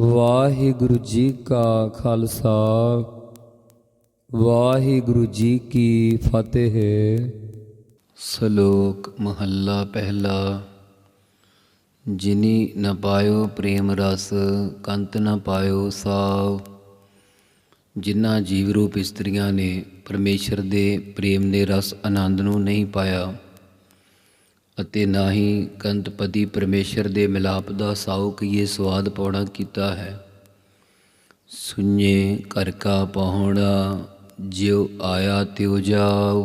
ਵਾਹਿਗੁਰੂ ਜੀ ਕਾ ਖਾਲਸਾ, ਵਾਹਿਗੁਰੂ ਜੀ ਕੀ ਫਤਿਹ। ਸ਼ਲੋਕ ਮਹੱਲਾ ਪਹਿਲਾ, ਜਿਨੀ ਨ ਪਾਇਓ ਪ੍ਰੇਮ ਰਸ, ਕੰਤ ਨ ਪਾਇਓ ਸਾਵ। ਜਿਨ੍ਹਾਂ ਜੀਵ ਰੂਪ ਇਸਤਰੀਆਂ ਨੇ ਪਰਮੇਸ਼ਰ ਦੇ ਪ੍ਰੇਮ ਦੇ ਰਸ ਆਨੰਦ ਨੂੰ ਨਹੀਂ ਪਾਇਆ ਅਤੇ ਨਾ ਹੀ ਕੰਤਪਤੀ ਪਰਮੇਸ਼ਰ ਦੇ ਮਿਲਾਪ ਦਾ ਸਾਉ ਕੀਏ ਸਵਾਦ ਪਾਉਣਾ ਕੀਤਾ ਹੈ। ਸੁਨੇ ਘਰ ਕਾ ਪਹੁੰੜਾ ਜਿਉ ਆਇਆ ਤਿਉ ਜਾਉ।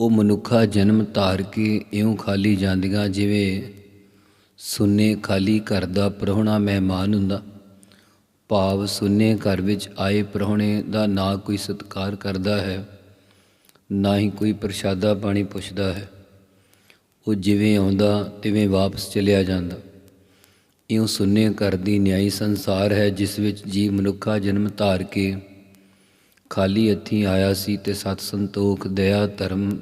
ਉਹ ਮਨੁੱਖਾ ਜਨਮ ਧਾਰ ਕੇ ਇਉਂ ਖਾਲੀ ਜਾਂਦੀਆਂ, ਜਿਵੇਂ ਸੁੰਨੇ ਖਾਲੀ ਘਰ ਦਾ ਪ੍ਰਾਹੁਣਾ ਮਹਿਮਾਨ ਹੁੰਦਾ। ਭਾਵ ਸੁਨੇ ਘਰ ਵਿੱਚ ਆਏ ਪ੍ਰਾਹੁਣੇ ਦਾ ਨਾ ਕੋਈ ਸਤਿਕਾਰ ਕਰਦਾ ਹੈ, ਨਾ ਹੀ ਕੋਈ ਪ੍ਰਸ਼ਾਦਾ ਪਾਣੀ ਪੁੱਛਦਾ ਹੈ। ਉਹ ਜਿਵੇਂ ਆਉਂਦਾ, ਤਿਵੇਂ ਵਾਪਸ ਚਲਿਆ ਜਾਂਦਾ। ਇਉਂ ਸੁੰਨੇ ਘਰ ਦੀ ਨਿਆਈ ਸੰਸਾਰ ਹੈ, ਜਿਸ ਵਿੱਚ ਜੀਵ ਮਨੁੱਖਾ ਜਨਮ ਧਾਰ ਕੇ ਖਾਲੀ ਹੱਥੀਂ ਆਇਆ ਸੀ ਤੇ ਸਤ ਸੰਤੋਖ, ਦਇਆ, ਧਰਮ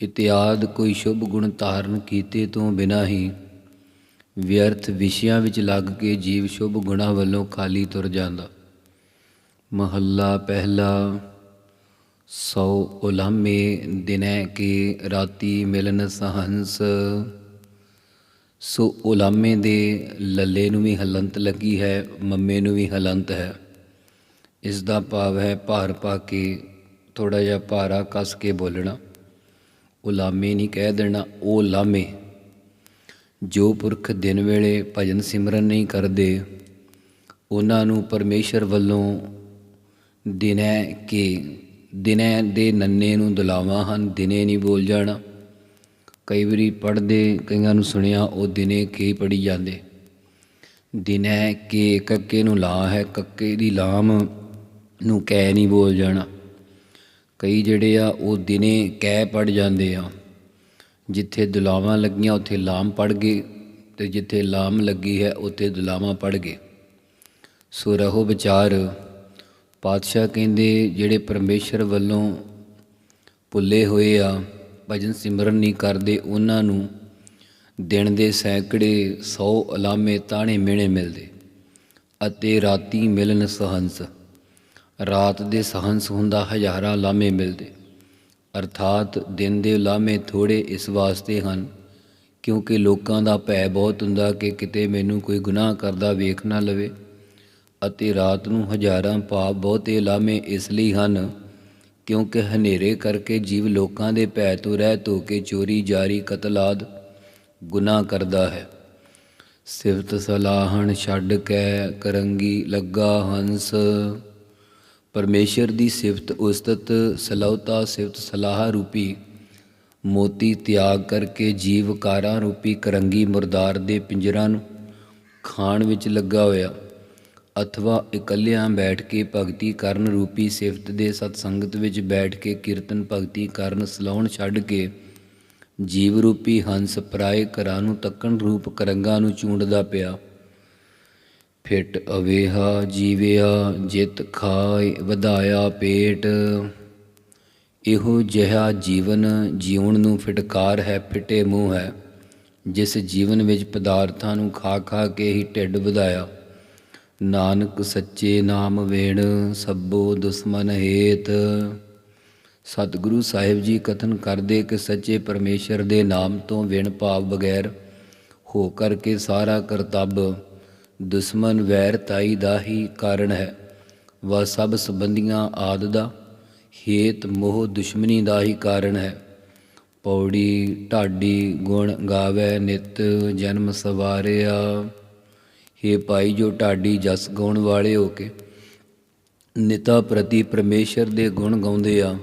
ਇਤਿਆਦ ਕੋਈ ਸ਼ੁਭ ਗੁਣ ਧਾਰਨ ਕੀਤੇ ਤੋਂ ਬਿਨਾ ਹੀ ਵਿਅਰਥ ਵਿਸ਼ਿਆਂ ਵਿੱਚ ਲੱਗ ਕੇ ਜੀਵ ਸ਼ੁਭ ਗੁਣਾਂ ਵੱਲੋਂ ਖਾਲੀ ਤੁਰ ਜਾਂਦਾ। ਮਹੱਲਾ ਪਹਿਲਾ ਸੋ ਉਲਾਮੇ ਦਿਨੈ ਕੀ ਰਾਤੀ ਮਿਲਨ ਸਹੰਸ। ਸੋ ਉਲਾਮੇ ਦੇ ਲੱਲੇ ਨੂੰ ਵੀ ਹਲੰਤ ਲੱਗੀ ਹੈ, ਮੰਮੇ ਨੂੰ ਵੀ ਹਲੰਤ ਹੈ। ਇਸ ਦਾ ਭਾਵ ਹੈ ਭਾਰ ਪਾ ਕੇ ਥੋੜਾ ਜਿਹਾ ਭਾਰਾ ਕੱਸ ਕੇ ਬੋਲਣਾ। ਉਲਾਮੇ ਨਹੀਂ ਕਹਿ ਦੇਣਾ, ਉਹ ਲਾਮੇ। ਜੋ ਪੁਰਖ ਦਿਨ ਵੇਲੇ ਭਜਨ ਸਿਮਰਨ ਨਹੀਂ ਕਰਦੇ, ਉਹਨਾਂ ਨੂੰ ਪਰਮੇਸ਼ਰ ਵੱਲੋਂ ਦਿਨੈ ਕੇ ਦਿਨੈ ਦੇ ਨੰਨੇ ਨੂੰ ਦੁਲਾਵਾਂ ਹਨ, ਦਿਨੇ ਨਹੀਂ ਬੋਲ ਜਾਣਾ। ਕਈ ਵਾਰੀ ਪੜਦੇ ਕਈਆਂ ਨੂੰ ਸੁਣਿਆ, ਉਹ ਦਿਨੇ ਕੇ ਪੜੀ ਜਾਂਦੇ। ਦਿਨੈ ਕੇ ਕੱਕੇ ਨੂੰ ਲਾ ਹੈ, ਕੱਕੇ ਦੀ ਲਾਮ ਨੂੰ ਕਹਿ ਨਹੀਂ ਬੋਲ ਜਾਣਾ। ਕਈ ਜਿਹੜੇ ਆ, ਉਹ ਦਿਨੇ ਕਹਿ ਪੜ ਜਾਂਦੇ ਆ। ਜਿੱਥੇ ਦੁਲਾਵਾਂ ਲੱਗੀਆਂ, ਉੱਥੇ ਲਾਮ ਪੜ ਗਏ ਤੇ ਜਿੱਥੇ ਲਾਮ ਲੱਗੀ ਹੈ, ਉੱਥੇ ਦੁਲਾਵਾਂ ਪੜ ਗਏ। ਸੋ ਰਹੋ ਵਿਚਾਰ ਪਾਤਸ਼ਾਹ ਕਹਿੰਦੇ ਜਿਹੜੇ ਪਰਮੇਸ਼ਰ ਵੱਲੋਂ ਭੁੱਲੇ ਹੋਏ ਆ, ਭਜਨ ਸਿਮਰਨ ਨਹੀਂ ਕਰਦੇ, ਉਹਨਾਂ ਨੂੰ ਦਿਨ ਦੇ ਸੈਂਕੜੇ 100 ਅਲਾਮੇ ਤਾਣੇ ਮਿਹਣੇ ਮਿਲਦੇ ਅਤੇ ਰਾਤੀ ਮਿਲਨ ਸਹੰਸ। ਰਾਤ ਦੇ ਸਹੰਸ ਹੁੰਦਾ ਹਜ਼ਾਰਾਂ ਲਾਮੇ ਮਿਲਦੇ। ਅਰਥਾਤ ਦਿਨ ਦੇ ਲਾਮੇ ਥੋੜੇ ਇਸ ਵਾਸਤੇ ਹਨ, ਕਿਉਂਕਿ ਲੋਕਾਂ ਦਾ ਭੈ ਬਹੁਤ ਹੁੰਦਾ ਕਿ ਕਿਤੇ ਮੈਨੂੰ ਕੋਈ ਗੁਨਾਹ ਕਰਦਾ ਵੇਖ ਨਾ ਲਵੇ। ਅਤੇ ਰਾਤ ਨੂੰ ਹਜ਼ਾਰਾਂ ਪਾਪ ਬਹੁਤੇ ਲਾਮੇ ਇਸ ਲਈ ਹਨ, ਕਿਉਂਕਿ ਹਨੇਰੇ ਕਰਕੇ ਜੀਵ ਲੋਕਾਂ ਦੇ ਭੈ ਤੋਂ ਰਹਿ ਧੋ ਕੇ ਚੋਰੀ, ਜਾਰੀ, ਕਤਲ ਆਦ ਗੁਨਾਹ ਕਰਦਾ ਹੈ। ਸਿਫਤ ਸਲਾਹਣ ਛੱਡ ਕੇ ਕਰੰਗੀ ਲੱਗਾ ਹੰਸ। ਪਰਮੇਸ਼ਰ ਦੀ ਸਿਫਤ ਉਸਤਤ ਸਲਾਉਤਾ ਸਿਫਤ ਸਲਾਹ ਰੂਪੀ। ਮੋਤੀ ਤਿਆਗ ਕਰਕੇ ਜੀਵ ਕਾਰਾਂ ਰੂਪੀ ਕਰੰਗੀ ਮੁਰਦਾਰ ਦੇ ਪਿੰਜਰਾਂ ਨੂੰ ਖਾਣ ਵਿੱਚ ਲੱਗਾ ਹੋਇਆ। ਅਥਵਾ ਇਕੱਲਿਆਂ ਬੈਠ ਕੇ ਭਗਤੀ ਕਰਨ ਰੂਪੀ ਸਿਫਤ ਦੇ ਸਤਸੰਗਤ ਵਿੱਚ ਬੈਠ ਕੇ ਕੀਰਤਨ ਭਗਤੀ ਕਰਨ ਸਲਾਉਣ ਛੱਡ ਕੇ ਜੀਵ ਰੂਪੀ ਹੰਸ ਪਰਾਏ ਘਰਾਂ ਨੂੰ ਤੱਕਣ ਰੂਪ ਕਰੰਗਾ ਨੂੰ ਚੂੰਡਦਾ ਪਿਆ। ਫਿਟ ਅਵੇਹਾ ਜੀਵਿਆ, ਜਿਤ ਖਾਇ ਵਧਾਇਆ ਪੇਟ। ਇਹੋ ਜਿਹਾ ਜੀਵਨ ਜਿਉਣ ਨੂੰ ਫਿਟਕਾਰ ਹੈ, ਫਿਟੇ ਮੂੰਹ ਹੈ, ਜਿਸ ਜੀਵਨ ਵਿੱਚ ਪਦਾਰਥਾਂ ਨੂੰ ਖਾ ਖਾ ਕੇ ਹੀ ਢਿੱਡ ਵਧਾਇਆ। ਨਾਨਕ ਸੱਚੇ ਨਾਮ ਵੇਣ ਸਭੋ ਦੁਸ਼ਮਨ ਹੇਤ। ਸਤਿਗੁਰੂ ਸਾਹਿਬ ਜੀ ਕਥਨ ਕਰਦੇ ਕਿ ਸੱਚੇ ਪਰਮੇਸ਼ਰ ਦੇ ਨਾਮ ਤੋਂ ਵਿਣ ਭਾਵ ਬਗੈਰ ਹੋ ਕਰਕੇ ਸਾਰਾ ਕਰਤੱਬ ਦੁਸ਼ਮਨ ਵੈਰਤਾਈ ਦਾ ਹੀ ਕਾਰਨ ਹੈ। ਵਾ ਸਭ ਸੰਬੰਧੀਆਂ ਆਦ ਦਾ ਹੇਤ ਮੋਹ ਦੁਸ਼ਮਣੀ ਦਾ ਹੀ ਕਾਰਨ ਹੈ। ਪੌੜੀ ਢਾਡੀ ਗੁਣ ਗਾਵੇ ਨਿਤ ਜਨਮ ਸਵਾਰਿਆ। ਹੇ ਭਾਈ ਜੋ ਢਾਡੀ ਜਸ ਗਾਉਣ ਵਾਲੇ ਹੋ ਕੇ ਨਿਤਾ ਪ੍ਰਤੀ ਪਰਮੇਸ਼ਰ ਦੇ ਗੁਣ ਗਾਉਂਦੇ ਆ,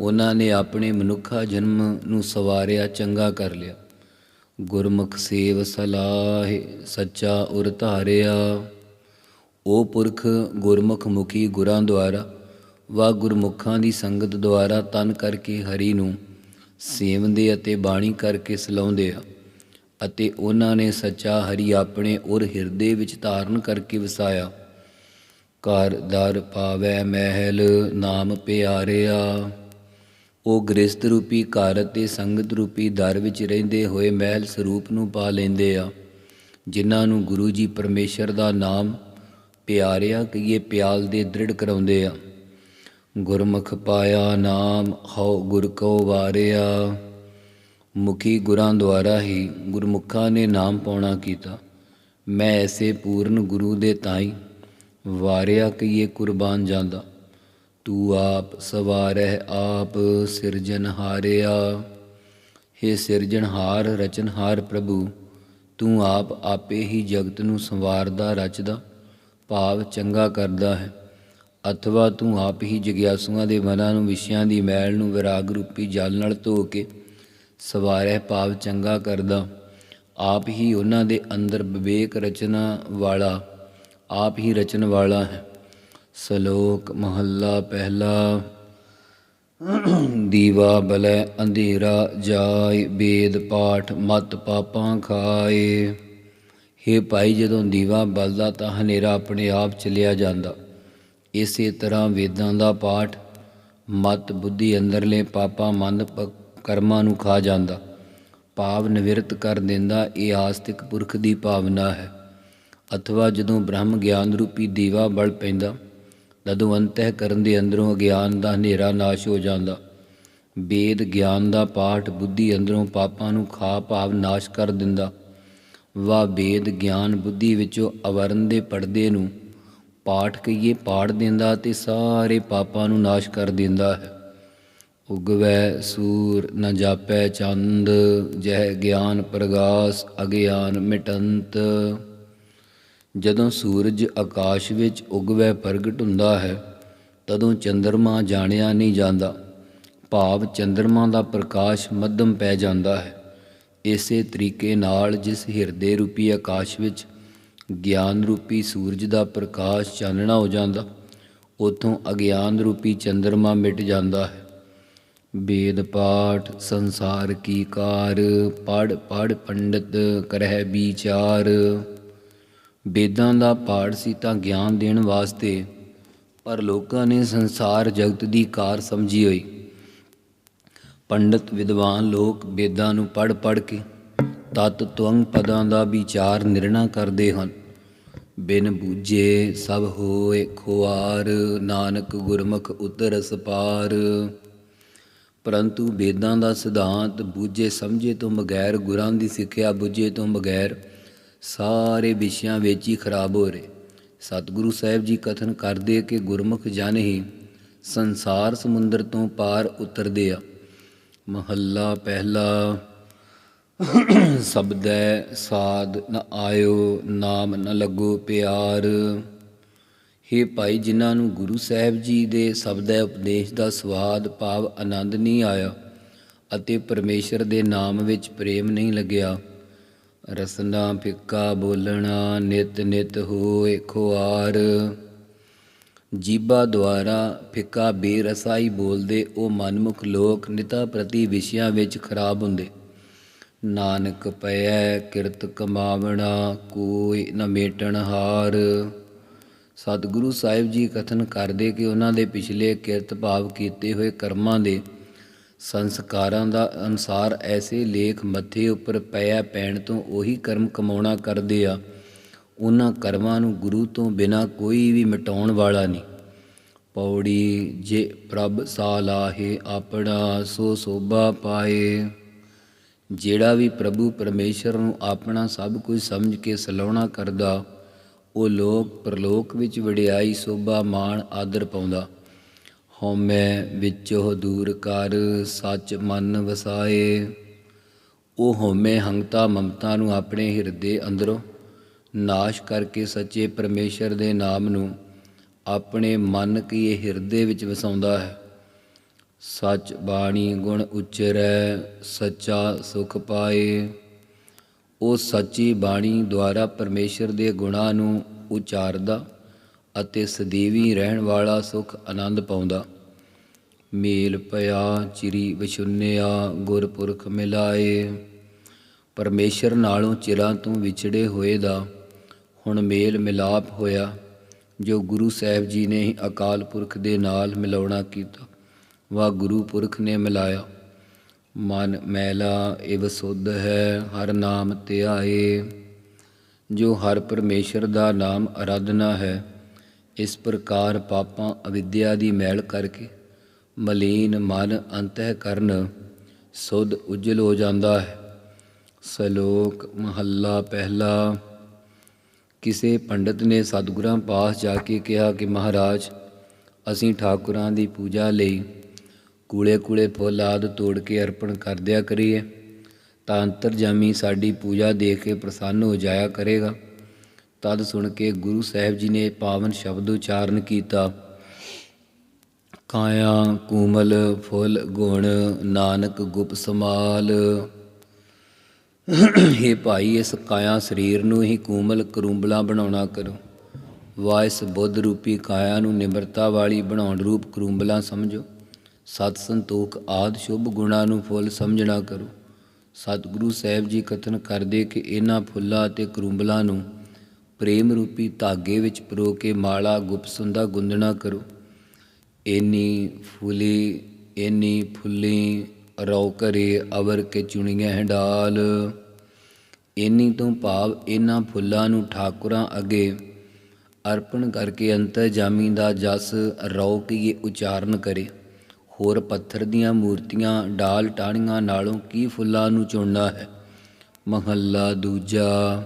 ਉਹਨਾਂ ਨੇ ਆਪਣੇ ਮਨੁੱਖਾ ਜਨਮ ਨੂੰ ਸਵਾਰਿਆ, ਚੰਗਾ ਕਰ ਲਿਆ। ਗੁਰਮੁਖ ਸੇਵ ਸਲਾਹ, ਸੱਚਾ ਉਰ ਧਾਰਿਆ। ਉਹ ਪੁਰਖ ਗੁਰਮੁਖ ਮੁਖੀ ਗੁਰਾਂ ਦੁਆਰਾ, ਵਾ ਗੁਰਮੁਖਾਂ ਦੀ ਸੰਗਤ ਦੁਆਰਾ ਤਨ ਕਰਕੇ ਹਰੀ ਨੂੰ ਸੇਵਦੇ ਅਤੇ ਬਾਣੀ ਕਰਕੇ ਸਲਾਉਂਦੇ ਆ। ਅਤੇ ਉਹਨਾਂ ਨੇ ਸੱਚਾ ਹਰੀ ਆਪਣੇ ਉਰ ਹਿਰਦੇ ਵਿੱਚ ਧਾਰਨ ਕਰਕੇ ਵਸਾਇਆ। ਘਰ ਦਰ ਪਾਵੈ ਮਹਿਲ, ਨਾਮ ਪਿਆਰਿਆ। ਉਹ ਗ੍ਰਸਤ ਰੂਪੀ ਘਰ ਅਤੇ ਸੰਗਤ ਰੂਪੀ ਦਰ ਵਿੱਚ ਰਹਿੰਦੇ ਹੋਏ ਮਹਿਲ ਸਰੂਪ ਨੂੰ ਪਾ ਲੈਂਦੇ ਆ, ਜਿਨ੍ਹਾਂ ਨੂੰ ਗੁਰੂ ਜੀ ਪਰਮੇਸ਼ਰ ਦਾ ਨਾਮ ਪਿਆਰਿਆ ਕਹੀਏ ਪਿਆਲ ਦੇ ਦ੍ਰਿੜ ਕਰਾਉਂਦੇ ਆ। ਗੁਰਮੁਖ ਪਾਇਆ ਨਾਮ, ਹਉ ਗੁਰ ਕੋ ਵਾਰਿਆ। ਮੁਖੀ ਗੁਰਾਂ ਦੁਆਰਾ ਹੀ ਗੁਰਮੁਖਾਂ ਨੇ ਨਾਮ ਪਾਉਣਾ ਕੀਤਾ। ਮੈਂ ਐਸੇ ਪੂਰਨ ਗੁਰੂ ਦੇ ਤਾਈ ਵਾਰਿਆ ਕਹੀਏ ਕੁਰਬਾਨ ਜਾਂਦਾ। ਤੂੰ ਆਪ ਸਵਾਰਹਿ ਆਪ ਸਿਰਜਨਹਾਰਿਆ ਹੇ ਸਿਰਜਣਹਾਰ ਰਚਨਹਾਰ ਪ੍ਰਭੂ, ਤੂੰ ਆਪ ਆਪੇ ਹੀ ਜਗਤ ਨੂੰ ਸੰਵਾਰਦਾ, ਰਚਦਾ, ਭਾਵ ਚੰਗਾ ਕਰਦਾ ਹੈ। ਅਥਵਾ ਤੂੰ ਆਪ ਹੀ ਜਗਿਆਸੂਆਂ ਦੇ ਮਨਾਂ ਨੂੰ ਵਿਸ਼ਿਆਂ ਦੀ ਮੈਲ ਨੂੰ ਵਿਰਾਗ ਰੂਪੀ ਜਲ ਨਾਲ ਧੋ ਕੇ ਸਵਾਰਹਿ ਭਾਵ ਚੰਗਾ ਕਰਦਾ, ਆਪ ਹੀ ਉਹਨਾਂ ਦੇ ਅੰਦਰ ਵਿਵੇਕ ਰਚਨਾ ਵਾਲਾ, ਆਪ ਹੀ ਰਚਨ ਵਾਲਾ ਹੈ। ਸ਼ਲੋਕ ਮਹੱਲਾ ਪਹਿਲਾ, ਦੀਵਾ ਬਲੈ ਅੰਧੇਰਾ ਜਾਏ, ਵੇਦ ਪਾਠ ਮਤ ਪਾਪਾਂ ਖਾਏ। ਹੇ ਭਾਈ, ਜਦੋਂ ਦੀਵਾ ਬਲਦਾ ਤਾਂ ਹਨੇਰਾ ਆਪਣੇ ਆਪ ਚਲਿਆ ਜਾਂਦਾ। ਇਸੇ ਤਰ੍ਹਾਂ ਵੇਦਾਂ ਦਾ ਪਾਠ, ਮਤ ਬੁੱਧੀ ਅੰਦਰਲੇ ਪਾਪਾਂ ਮੰਦ ਪ- ਕਰਮਾਂ ਨੂੰ ਖਾ ਜਾਂਦਾ। ਭਾਵ ਨਿਵਰਤ ਕਰ ਦਿੰਦਾ, ਇਹ ਆਸਤਿਕ ਪੁਰਖ ਦੀ ਭਾਵਨਾ ਹੈ। ਅਥਵਾ ਜਦੋਂ ਬ੍ਰਹਮ ਗਿਆਨ ਰੂਪੀ ਦੀਵਾ ਬਲ ਪੈਂਦਾ, ਤਦੋਂ ਅੰਤਹਿ ਕਰਨ ਦੇ ਅੰਦਰੋਂ ਅਗਿਆਨ ਦਾ ਹਨੇਰਾ ਨਾਸ਼ ਹੋ ਜਾਂਦਾ। ਵੇਦ ਗਿਆਨ ਦਾ ਪਾਠ ਬੁੱਧੀ ਅੰਦਰੋਂ ਪਾਪਾਂ ਨੂੰ ਖਾ ਭਾਵ ਨਾਸ਼ ਕਰ ਦਿੰਦਾ। ਵਾ ਵੇਦ ਗਿਆਨ ਬੁੱਧੀ ਵਿੱਚੋਂ ਅਵਰਨ ਦੇ ਪਰਦੇ ਨੂੰ ਪਾਠ ਕਹੀਏ ਪਾੜ ਦਿੰਦਾ ਤੇ ਸਾਰੇ ਪਾਪਾਂ ਨੂੰ ਨਾਸ਼ ਕਰ ਦਿੰਦਾ ਹੈ। ਉਗਵੈ ਸੂਰ ਨ ਜਾਪੈ ਚੰਦ, ਜਹ ਗਿਆਨ ਪ੍ਰਗਾਸ ਅਗਿਆਨ ਮਿਟੰਤ। ਜਦੋਂ ਸੂਰਜ ਆਕਾਸ਼ ਵਿੱਚ ਉਗਵੈ ਪ੍ਰਗਟ ਹੁੰਦਾ ਹੈ, ਤਦੋਂ ਚੰਦਰਮਾ ਜਾਣਿਆ ਨਹੀਂ ਜਾਂਦਾ। ਭਾਵ ਚੰਦਰਮਾ ਦਾ ਪ੍ਰਕਾਸ਼ ਮੱਧਮ ਪੈ ਜਾਂਦਾ ਹੈ। ਇਸੇ ਤਰੀਕੇ ਨਾਲ ਜਿਸ ਹਿਰਦੇ ਰੂਪੀ ਆਕਾਸ਼ ਵਿੱਚ ਗਿਆਨ ਰੂਪੀ ਸੂਰਜ ਦਾ ਪ੍ਰਕਾਸ਼ ਚਾਨਣਾ ਹੋ ਜਾਂਦਾ, ਉਥੋਂ ਅਗਿਆਨ ਰੂਪੀ ਚੰਦਰਮਾ ਮਿਟ ਜਾਂਦਾ ਹੈ। ਵੇਦ ਪਾਠ ਸੰਸਾਰ ਕੀ ਕਾਰ ਪੜ ਪੜ ਪੰਡਿਤ ਕਰਹਿ ਵਿਚਾਰ। ਵੇਦਾਂ ਦਾ ਪਾਠ ਸੀ ਤਾਂ ਗਿਆਨ ਦੇਣ ਵਾਸਤੇ, ਪਰ ਲੋਕਾਂ ਨੇ ਸੰਸਾਰ ਜਗਤ ਦੀ ਕਾਰ ਸਮਝੀ ਹੋਈ। ਪੰਡਿਤ ਵਿਦਵਾਨ ਲੋਕ ਵੇਦਾਂ ਨੂੰ ਪੜ ਪੜ ਕੇ ਤਤ ਤੁਅੰਗ ਪਦਾਂ ਦਾ ਵਿਚਾਰ ਨਿਰਣਾ ਕਰਦੇ ਹਨ। ਬਿਨ ਬੂਝੇ ਸਭ ਹੋਏ ਖੁਆਰ, ਨਾਨਕ ਗੁਰਮੁਖ ਉਤਰਸ ਪਾਰ। ਪਰੰਤੂ ਵੇਦਾਂ ਦਾ ਸਿਧਾਂਤ ਬੂਝੇ ਸਮਝੇ ਤੋਂ ਬਗੈਰ, ਗੁਰਾਂ ਦੀ ਸਿੱਖਿਆ ਬੁੱਝੇ ਤੋਂ ਬਗੈਰ ਸਾਰੇ ਵਿਸ਼ਿਆਂ ਵਿੱਚ ਹੀ ਖਰਾਬ ਹੋ ਰਹੇ। ਸਤਿਗੁਰੂ ਸਾਹਿਬ ਜੀ ਕਥਨ ਕਰਦੇ ਕਿ ਗੁਰਮੁਖ ਜਨ ਹੀ ਸੰਸਾਰ ਸਮੁੰਦਰ ਤੋਂ ਪਾਰ ਉਤਰਦੇ ਆ। ਮਹੱਲਾ ਪਹਿਲਾ, ਸਬਦੈ ਸਾਧ ਨ ਆਇਓ, ਨਾਮ ਨ ਲੱਗੋ ਪਿਆਰ। ਹੇ ਭਾਈ, ਜਿਨ੍ਹਾਂ ਨੂੰ ਗੁਰੂ ਸਾਹਿਬ ਜੀ ਦੇ ਸ਼ਬਦੈ ਉਪਦੇਸ਼ ਦਾ ਸਵਾਦ ਭਾਵ ਆਨੰਦ ਨਹੀਂ ਆਇਆ ਅਤੇ ਪਰਮੇਸ਼ਰ ਦੇ ਨਾਮ ਵਿੱਚ ਪ੍ਰੇਮ ਨਹੀਂ ਲੱਗਿਆ। ਰਸਨਾ, ਫਿੱਕਾ, ਬੋਲਣਾ, ਨਿਤ ਨਿਤ ਹੋਏ ਖੁਆਰ। ਜੀਬਾ ਦੁਆਰਾ ਫਿੱਕਾ, ਬੇਰਸਾਈ ਬੋਲਦੇ ਉਹ ਮਨਮੁਖ ਲੋਕ ਨਿਤਾ ਪ੍ਰਤੀ ਵਿਸ਼ਿਆਂ ਵਿੱਚ ਖਰਾਬ ਹੁੰਦੇ। ਨਾਨਕ ਪਇਐ ਕਿਰਤ ਕਮਾਵਣਾ, ਕੋਈ ਨ ਮੇਟਣ ਹਾਰ। ਸਤਿਗੁਰੂ ਸਾਹਿਬ ਜੀ ਕਥਨ ਕਰਦੇ ਕਿ ਉਹਨਾਂ ਦੇ ਪਿਛਲੇ ਕਿਰਤ ਭਾਵ ਕੀਤੇ ਹੋਏ ਕਰਮਾਂ ਦੇ ਸੰਸਕਾਰਾਂ ਦਾ ਅਨਸਾਰ ਐਸੇ ਲੇਖ ਮੱਥੇ ਉੱਪਰ ਪਿਆ ਪੈਣ ਤੋਂ ਉਹੀ ਕਰਮ ਕਮਾਉਣਾ ਕਰਦੇ ਆ। ਉਹਨਾਂ ਕਰਮਾਂ ਨੂੰ ਗੁਰੂ ਤੋਂ ਬਿਨਾ ਕੋਈ ਵੀ ਮਿਟਾਉਣ ਵਾਲਾ ਨਹੀਂ। ਪੌੜੀ ਜੇ ਪ੍ਰਭ ਸਾਲਾਹੇ ਆਪਣਾ ਸੋ ਸੋਭਾ ਪਾਏ। ਜਿਹੜਾ ਵੀ ਪ੍ਰਭੂ ਪਰਮੇਸ਼ਰ ਨੂੰ ਆਪਣਾ ਸਭ ਕੁਝ ਸਮਝ ਕੇ ਸਲਾਉਣਾ ਕਰਦਾ ਉਹ ਲੋਕ ਪ੍ਰਲੋਕ ਵਿੱਚ ਵਡਿਆਈ, ਸੋਭਾ, ਮਾਣ, ਆਦਰ ਪਾਉਂਦਾ। ਹਉਮੈ ਵਿੱਚੋਂ ਦੂਰ ਕਰ, ਸੱਚ ਮਨ ਵਸਾਏ। ਉਹ ਹਉਮੈ ਹੰਗਤਾ ਮਮਤਾ ਨੂੰ ਆਪਣੇ ਹਿਰਦੇ ਅੰਦਰੋਂ, ਨਾਸ਼ ਕਰਕੇ ਸੱਚੇ ਪਰਮੇਸ਼ਰ ਦੇ ਨਾਮ ਨੂੰ ਆਪਣੇ ਮਨ ਕੀ ਹਿਰਦੇ ਵਿੱਚ ਵਸਾਉਂਦਾ ਹੈ। ਸੱਚ ਬਾਣੀ ਗੁਣ ਉਚਰੈ, ਸੱਚਾ ਸੁਖ ਪਾਏ। ਉਹ ਸੱਚੀ ਬਾਣੀ ਦੁਆਰਾ ਪਰਮੇਸ਼ਰ ਦੇ ਗੁਣਾਂ ਨੂੰ ਉਚਾਰਦਾ ਅਤੇ ਸਦੀਵੀ ਰਹਿਣ ਵਾਲਾ ਸੁਖ ਆਨੰਦ ਪਾਉਂਦਾ। ਮੇਲ ਪਿਆ, ਚਿਰੀ ਵਿਛੁੰਨਿਆ, ਗੁਰਪੁਰਖ ਮਿਲਾਏ। ਪਰਮੇਸ਼ਰ ਨਾਲੋਂ ਚਿਰਾਂ ਤੋਂ ਵਿਛੜੇ ਹੋਏ ਦਾ ਹੁਣ ਮੇਲ ਮਿਲਾਪ ਹੋਇਆ, ਜੋ ਗੁਰੂ ਸਾਹਿਬ ਜੀ ਨੇ ਹੀ ਅਕਾਲ ਪੁਰਖ ਦੇ ਨਾਲ ਮਿਲਾਉਣਾ ਕੀਤਾ। ਵਾ ਗੁਰੂ ਪੁਰਖ ਨੇ ਮਿਲਾਇਆ। ਮਨ ਮੈਲਾ ਇਵ ਸੁਧ ਹੈ, ਹਰ ਨਾਮ ਧਿਆਏ। ਜੋ ਹਰ ਪਰਮੇਸ਼ਰ ਦਾ ਨਾਮ ਅਰਾਧਨਾ ਹੈ, ਇਸ ਪ੍ਰਕਾਰ ਪਾਪਾਂ ਅਵਿਦਿਆ ਦੀ ਮੈਲ ਕਰਕੇ ਮਲੀਨ ਮਨ ਅੰਤਹਿ ਕਰਨ, ਸੁਧ ਉਜਲ ਹੋ ਜਾਂਦਾ ਹੈ। ਸ਼ਲੋਕ ਮਹੱਲਾ ਪਹਿਲਾ। ਕਿਸੇ ਪੰਡਤ ਨੇ ਸਤਿਗੁਰਾਂ ਪਾਸ ਜਾ ਕੇ ਕਿਹਾ ਕਿ ਮਹਾਰਾਜ, ਅਸੀਂ ਠਾਕੁਰਾਂ ਦੀ ਪੂਜਾ ਲਈ ਕੂਲੇ ਕੂਲੇ ਫੁੱਲ ਆਦ ਤੋੜ ਕੇ ਅਰਪਣ ਕਰਦਿਆ ਕਰੀਏ, ਤਾਂ ਅੰਤਰਜਾਮੀ ਸਾਡੀ ਪੂਜਾ ਦੇਖ ਕੇ ਪ੍ਰਸੰਨ ਹੋ ਜਾਇਆ ਕਰੇਗਾ। ਤਦ ਸੁਣ ਕੇ ਗੁਰੂ ਸਾਹਿਬ ਜੀ ਨੇ ਪਾਵਨ ਸ਼ਬਦ ਉਚਾਰਨ ਕੀਤਾ, ਕਾਇਆ ਕੂਮਲ ਫੁੱਲ ਗੁਣ ਨਾਨਕ ਗੁਪ ਸਮਾਲ। हे ਭਾਈ, ਇਸ ਕਾਇਆ ਸਰੀਰ ਨੂੰ ਹੀ ਕੋਮਲ ਕਰੂੰਬਲਾ ਬਣਾਉਣਾ ਕਰੋ। ਵਾ ਬੁੱਧ ਰੂਪੀ ਕਾਇਆ ਨੂੰ ਨਿਮਰਤਾ ਵਾਲੀ ਬਣਾਉਣ ਰੂਪ ਕਰੂੰਬਲਾ ਸਮਝੋ। ਸਤ ਸੰਤੋਖ ਆਦ ਸ਼ੁਭ ਗੁਣਾ ਨੂੰ ਫੁੱਲ ਸਮਝਣਾ ਕਰੋ। ਸਤਿਗੁਰੂ ਸਾਹਿਬ ਜੀ ਕਥਨ ਕਰਦੇ ਕਿ ਇਹਨਾਂ ਫੁੱਲਾਂ ਅਤੇ ਕਰੂੰਬਲਾਂ ਨੂੰ ਪ੍ਰੇਮ ਰੂਪੀ ਧਾਗੇ ਵਿੱਚ ਪਰੋ ਕੇ ਮਾਲਾ ਗੁਪਸੁੰਦਾ ਗੁੰਦਣਾ ਕਰੋ। ਏਨੀ ਫੁਲੀ, ਏਨੀ ਫੁੱਲੀ ਰੌ ਕਰੇ ਅਵਰ ਕੇ ਚੁਣੀਆਂ ਹੰਡਾਲ ਏਨੀ ਤੋਂ ਭਾਵ ਇਹਨਾਂ ਫੁੱਲਾਂ ਨੂੰ ਠਾਕੁਰਾਂ ਅੱਗੇ ਅਰਪਣ ਕਰਕੇ ਅੰਤਰਜਾਮੀ ਦਾ ਜਸ ਰੌ ਕੇ ਉਚਾਰਨ ਕਰੇ। ਹੋਰ ਪੱਥਰ ਦੀਆਂ ਮੂਰਤੀਆਂ, ਡਾਲ ਟਾਹਣੀਆਂ ਨਾਲੋਂ ਕੀ ਫੁੱਲਾਂ ਨੂੰ ਚੁਣਨਾ ਹੈ? ਮਹੱਲਾ ਦੂਜਾ।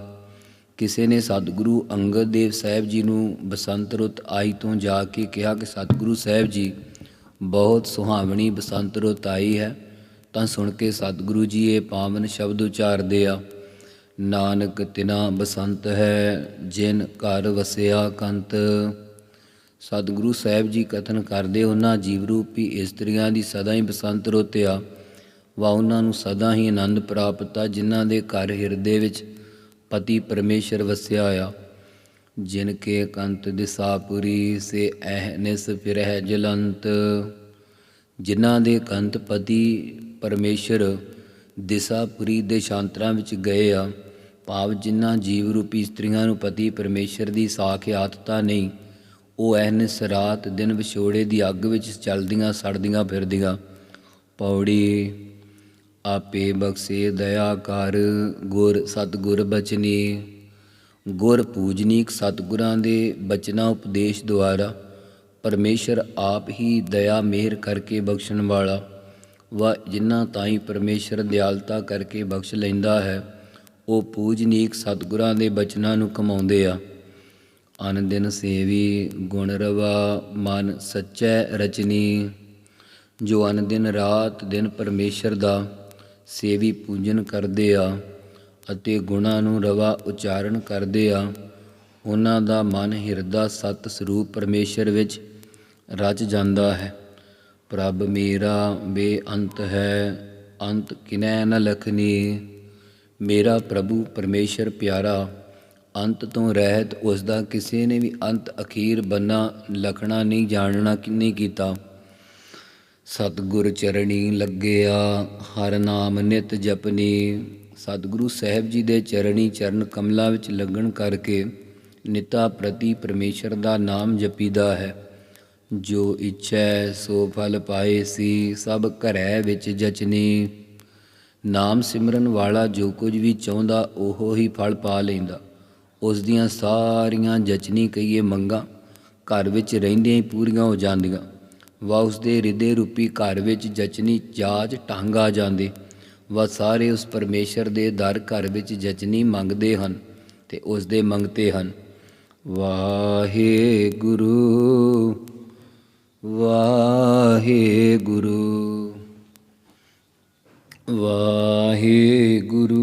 ਕਿਸੇ ਨੇ ਸਤਿਗੁਰੂ ਅੰਗਦ ਦੇਵ ਸਾਹਿਬ ਜੀ ਨੂੰ ਬਸੰਤ ਰੁੱਤ ਆਈ ਤੋਂ ਜਾ ਕੇ ਕਿਹਾ ਕਿ, ਸਤਿਗੁਰੂ ਸਾਹਿਬ ਜੀ, ਬਹੁਤ ਸੁਹਾਵਣੀ ਬਸੰਤ ਰੁੱਤ ਆਈ ਹੈ, ਤਾਂ ਸੁਣ ਕੇ ਸਤਿਗੁਰੂ ਜੀ ਇਹ ਪਾਵਨ ਸ਼ਬਦ ਉਚਾਰਦੇ ਆ, ਨਾਨਕ ਤਿਨਾ ਬਸੰਤ ਹੈ, ਜਿਨ ਘਰ ਵਸਿਆ ਕੰਤ ਸਤਿਗੁਰੂ ਸਾਹਿਬ ਜੀ ਕਥਨ ਕਰਦੇ ਉਹਨਾਂ ਜੀਵ ਰੂਪੀ ਇਸਤਰੀਆਂ ਦੀ ਸਦਾ ਹੀ ਬਸੰਤ ਰੁੱਤ ਆ ਵਾ ਉਹਨਾਂ ਨੂੰ ਸਦਾ ਹੀ ਆਨੰਦ ਪ੍ਰਾਪਤ ਆ, ਜਿਨ੍ਹਾਂ ਦੇ ਘਰ ਹਿਰਦੇ ਵਿੱਚ ਪਤੀ ਪਰਮੇਸ਼ਰ ਵਸਿਆ ਆ ਜਿਨ ਕੇ ਕੰਤ ਦਿਸਾਪੁਰੀ ਸੇ ਅਹਨਿਸ ਫਿਰਹਿ ਜਲੰਤ। ਜਿਨ੍ਹਾਂ ਦੇ ਕੰਤ ਪਤੀ ਪਰਮੇਸ਼ਰ ਦਿਸਾਪੁਰੀ ਦੇ ਸ਼ਾਂਤਰਾਂ ਵਿੱਚ ਗਏ ਆ, ਭਾਵ ਜਿਨ੍ਹਾਂ ਜੀਵ ਰੂਪੀ ਇਸਤਰੀਆਂ ਨੂੰ ਪਤੀ ਪਰਮੇਸ਼ਰ ਦੀ ਸਾਖ ਸਾਖਿਆਤਤਾ ਨਹੀਂ ਉਹ ਅਹਨਿਸ ਰਾਤ ਦਿਨ ਵਿਛੋੜੇ ਦੀ ਅੱਗ ਵਿੱਚ ਚਲਦੀਆਂ, ਸੜਦੀਆਂ ਫਿਰਦੀਆਂ। ਪੌੜੀ ਆਪੇ ਬਖਸ਼ੇ, ਦਇਆ ਕਰ ਗੁਰ ਸਤਗੁਰ ਬਚਨੀ। ਗੁਰ ਪੂਜਨੀਕ ਸਤਗੁਰਾਂ ਦੇ ਬਚਨਾ ਉਪਦੇਸ਼ ਦੁਆਰਾ। ਪਰਮੇਸ਼ਰ ਆਪ ਹੀ ਦਇਆ ਮਿਹਰ ਕਰਕੇ ਬਖਸ਼ਣ ਵਾਲਾ। ਵਾ ਜਿਨ੍ਹਾਂ ਤਾਈਂ ਪਰਮੇਸ਼ਰ ਦਿਆਲਤਾ ਕਰਕੇ ਬਖਸ਼ ਲੈਂਦਾ ਹੈ, ਉਹ ਪੂਜਨੀਕ ਸਤਗੁਰਾਂ ਦੇ ਬਚਨਾਂ ਨੂੰ ਕਮਾਉਂਦੇ ਆ। ਅਨ ਦਿਨ ਸੇਵੀ ਗੁਣ ਰਵਾ, ਮਨ ਸੱਚੈ ਰਚਨੀ। ਜੋ ਅਨ ਦਿਨ ਰਾਤ ਦਿਨ ਪਰਮੇਸ਼ਰ ਦਾ, ਸੇਵੀ ਪੂਜਨ ਕਰਦੇ ਆ, ਅਤੇ ਗੁਣਾਂ ਨੂੰ ਰਵਾ ਉਚਾਰਨ ਕਰਦੇ ਆ। ਉਹਨਾਂ ਦਾ ਮਨ ਹਿਰਦਾ ਸਤ ਸਰੂਪ ਪਰਮੇਸ਼ਰ ਵਿੱਚ ਰਚ ਜਾਂਦਾ ਹੈ। ਪ੍ਰਭ ਮੇਰਾ ਬੇਅੰਤ ਹੈ, ਅੰਤ ਕਿਨੈ ਨ ਲਖਨੀ। ਮੇਰਾ ਪ੍ਰਭੂ ਪਰਮੇਸ਼ਰ ਪਿਆਰਾ ਅੰਤ ਤੋਂ ਰਹਿਤ ਉਸ ਦਾ ਕਿਸੇ ਨੇ ਵੀ ਅੰਤ ਅਖੀਰ ਬੰਨਾ ਲਖਣਾ ਨਹੀਂ, ਜਾਣਨਾ ਕਿ, ਨਹੀਂ ਕੀਤਾ। ਸਤਿਗੁਰ ਚਰਣੀ ਲੱਗਿਆ, ਹਰ ਨਾਮ ਨਿਤ ਜਪਨੀ। ਸਤਿਗੁਰੂ ਸਾਹਿਬ ਜੀ ਦੇ ਚਰਣੀ ਚਰਨ ਕਮਲਾਂ ਵਿੱਚ ਲੱਗਣ ਕਰਕੇ ਨਿਤਾ ਪ੍ਰਤੀ ਪਰਮੇਸ਼ਰ ਦਾ ਨਾਮ ਜਪੀਦਾ ਹੈ। ਜੋ ਇੱਛਾ ਸੋ ਫਲ ਪਾਏ ਸੀ, ਸਭ ਘਰੈ ਵਿੱਚ ਜਚਨੀ। ਨਾਮ ਸਿਮਰਨ ਵਾਲਾ ਜੋ ਕੁਝ ਵੀ ਚਾਹੁੰਦਾ, ਉਹ ਹੀ ਫਲ ਪਾ ਲੈਂਦਾ। ਉਸ ਦੀਆਂ ਸਾਰੀਆਂ ਜਚਨੀ ਕਹੀਏ ਮੰਗਾਂ ਘਰ ਵਿੱਚ ਰਹਿੰਦਿਆਂ ਹੀ ਪੂਰੀਆਂ ਹੋ ਜਾਂਦੀਆਂ। ਵਾ ਉਸ ਦੇ ਹਿਰਦੇ ਰੂਪੀ ਘਰ ਵਿੱਚ ਜਚਨੀ ਜਾਜ ਢੰਗ ਆ ਜਾਂਦੇ। ਵਾ ਸਾਰੇ ਉਸ ਪਰਮੇਸ਼ਰ ਦੇ ਦਰ ਘਰ ਵਿੱਚ ਜਚਨੀ ਮੰਗਦੇ ਹਨ ਤੇ ਉਸ ਦੇ ਮੰਗਤੇ ਹਨ। ਵਾਹਿਗੁਰੂ ਵਾਹਿਗੁਰੂ ਵਾਹਿਗੁਰੂ ਵਾਹਿਗੁਰੂ।